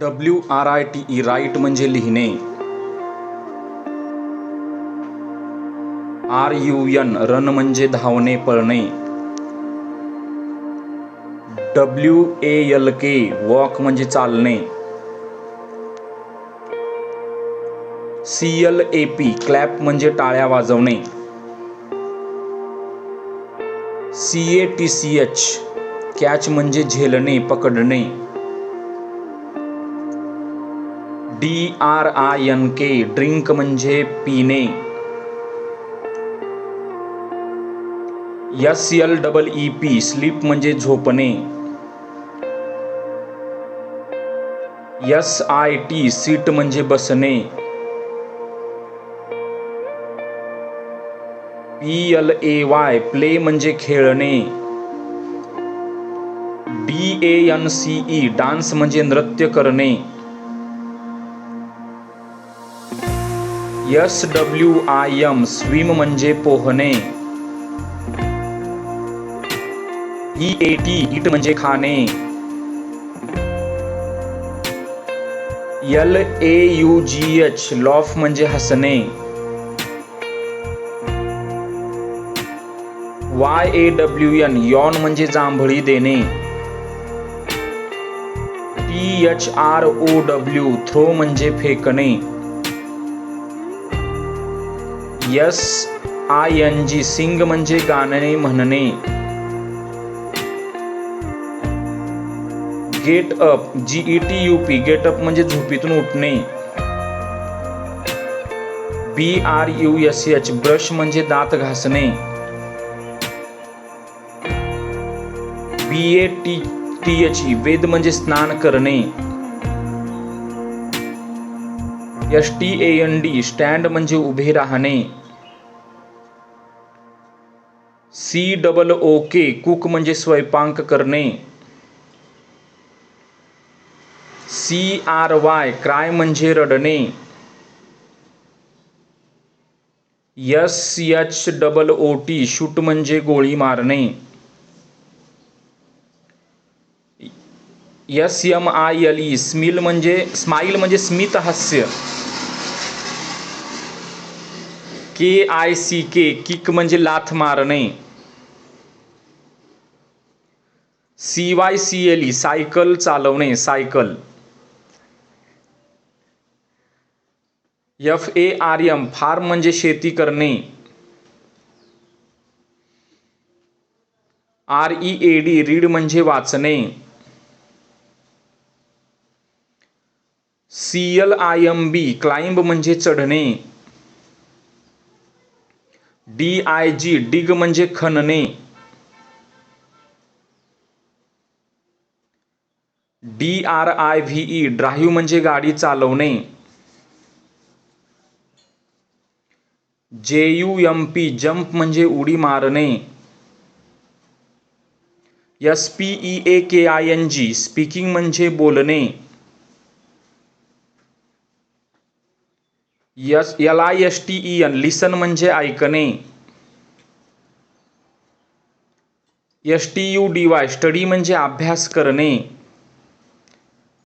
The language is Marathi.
W R I T E write म्हणजे लिहिणे. आर यू एन रन म्हणजे धावणे पळणे. W A L K walk म्हणजे चालणे. C L A P clap म्हणजे टाळ्या वाजवणे. C A T C H catch म्हणजे झेलणे पकडणे. D R I N K drink म्हणजे पिणे. S L double E P sleep म्हणजे झोपणे. एस आय टी सीट म्हणजे बसणे. P L A Y play म्हणजे खेळणे. D A N C E dance म्हणजे नृत्य करणे. S W I M swim म्हणजे पोहणे. ई ए टी इट म्हणजे खाणे. L A U G H laugh म्हणजे हसणे. Y A W N yawn म्हणजे जांभळी देणे. T H R O W throw म्हणजे फेकणे. S I N G sing म्हणजे गाणे म्हणणे get up G E T U P get up म्हणजे झोपीतून उठणे. B R U S H brush म्हणजे दात घासणे. B A T T H E bathe म्हणजे स्नान करणे. S T A N D stand म्हणजे उभे राहणे. C double O K cook म्हणजे स्वयंपाक करणे. सी आर वाय क्राय म्हणजे रडणे. S H double O T shoot म्हणजे गोळी मारणे. S M I L E smile म्हणजे स्माईल म्हणजे स्मित हास्य K I C K kick म्हणजे लाथ मारणे. C Y C L E cycle चालवणे cycle. F A R M farm म्हणजे शेती करणे. R E A D read म्हणजे वाचणे. C L I M B climb म्हणजे चढणे. डी आय जी डिग म्हणजे खणणे. डी आर आय ड्राईव्ह म्हणजे गाडी चालवणे. जे यू एम पी जम्प म्हणजे उडी मारणे. S P E A K I N G speaking म्हणजे बोलणे. S L I S T E N listen म्हणजे ऐकणे. S T U D Y study म्हणजे अभ्यास करणे.